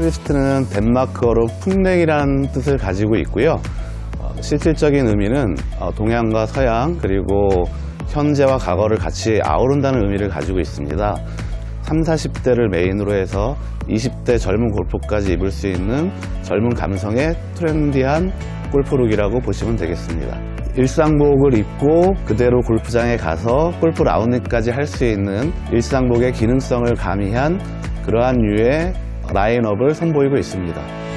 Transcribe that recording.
트위스트는 덴마크어로 풍뎅이라는 뜻을 가지고 있고요. 어, 실질적인 의미는 어, 동양과 서양 그리고 현재와 과거를 같이 아우른다는 의미를 가지고 있습니다. 3, 40대를 메인으로 해서 20대 젊은 골프까지 입을 수 있는 젊은 감성의 트렌디한 골프룩이라고 보시면 되겠습니다. 일상복을 입고 그대로 골프장에 가서 골프 라운딩까지 할 수 있는 일상복의 기능성을 가미한 그러한 류의 라인업을 선보이고 있습니다.